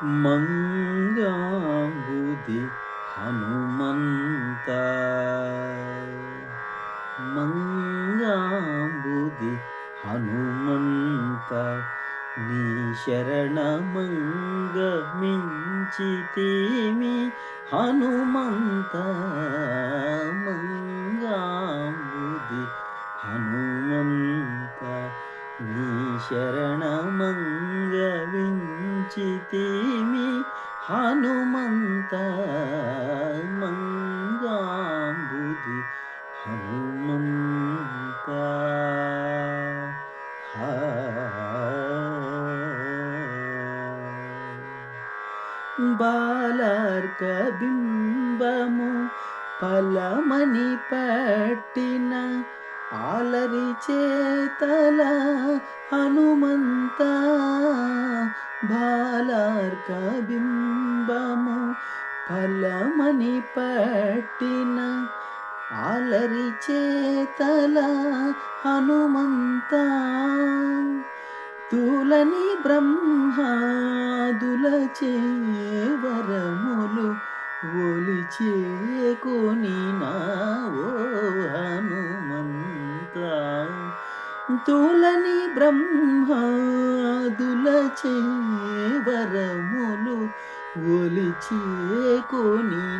మంగాంబుది హనుమంత. మంగాంబుది హనుమంత నీ శరణమంగ మించితేమి హనుమంత. మంగాంబుది హనుమంత నీ శరణమంగ వించితేమి హనుమంత మంగాంబుది హనుమంత. బాలార్క బింబము ఫలమని పట్టిన ఆలరి చేతల హనుమంత బాలార్క బింబము ఫలమని పట్టిన ఆలరి చేతల హనుమంత. తులని బ్రహ్మాదుల చేవరములు ఒలిచేకొని నా ఓ తులని బ్రహ్మాదుల చేవరములు ఒలిచేకొని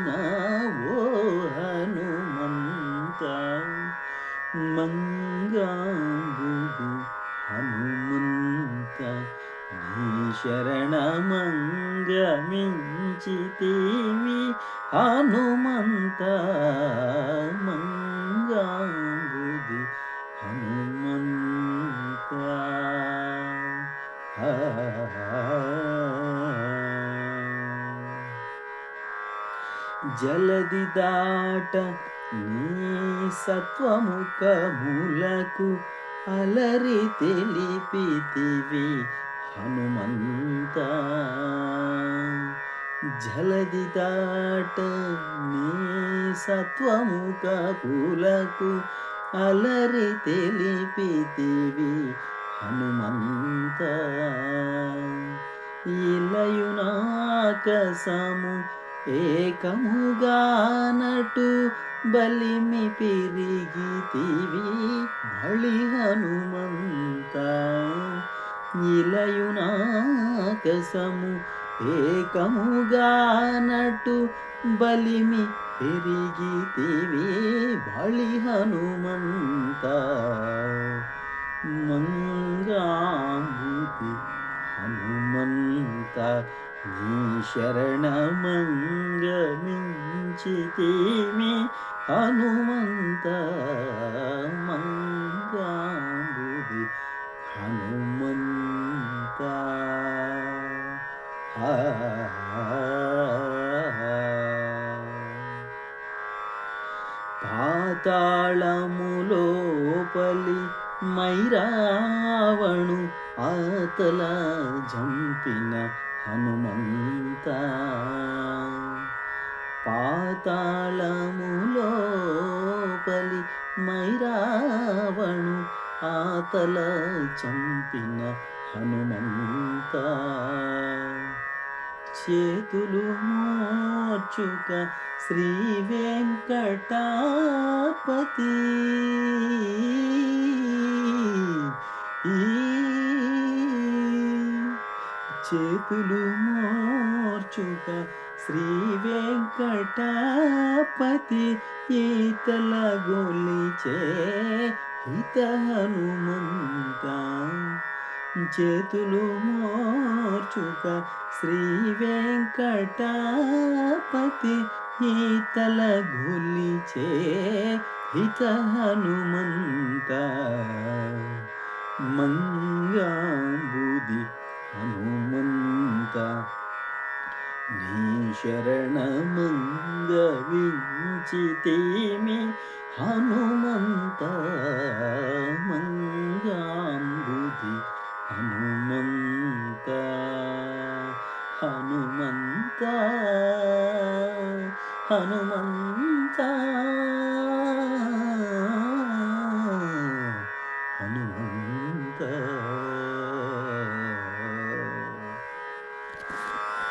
ఓ హనుమంత. మంగాంబుది హనుమంత నీ శరణమంగమించితేవి హనుమంత. మంగా జలది దాట నీ సత్వముఖములకు అలరి తెలిపితివి హనుమంత. జలది దాట నీ సత్వముఖ పూలకు అలరి తెలిపితివి హనుమంత. ఇలయునాకసము ఏకముగానటు బలిమి పెరిగితివి బళి హనుమంత. ఇలయునాకసము ఏకముగానటు బలిమి పెరిగితివి బళి హనుమంత. మంగాంబుతి హనుమంత నీ శరణమంగమించితేమి హనుమంత మంగాంబుది హనుమంత. పాతాళములోపలి మైరావణు ఆతల జంపిన హనుమంత పాతాళములోపలి మైరావణు ఆతల చంపిన హనుమంత చేతులు మోర్చుక శ్రీ వెంకటాపతి. ఈ చేతులు మోర్చుక శ్రీ వెంకటపతి ఈతల గొలిచే హిత హనుమంత. చేతులు మోర్చుక శ్రీ వెంకటపతి ఈతల గొలిచే హిత హనుమంత. మంగా నీ వించితేమి హనుమంత మంగాంబుది హనుమంత హనుమంత హనుమంతా.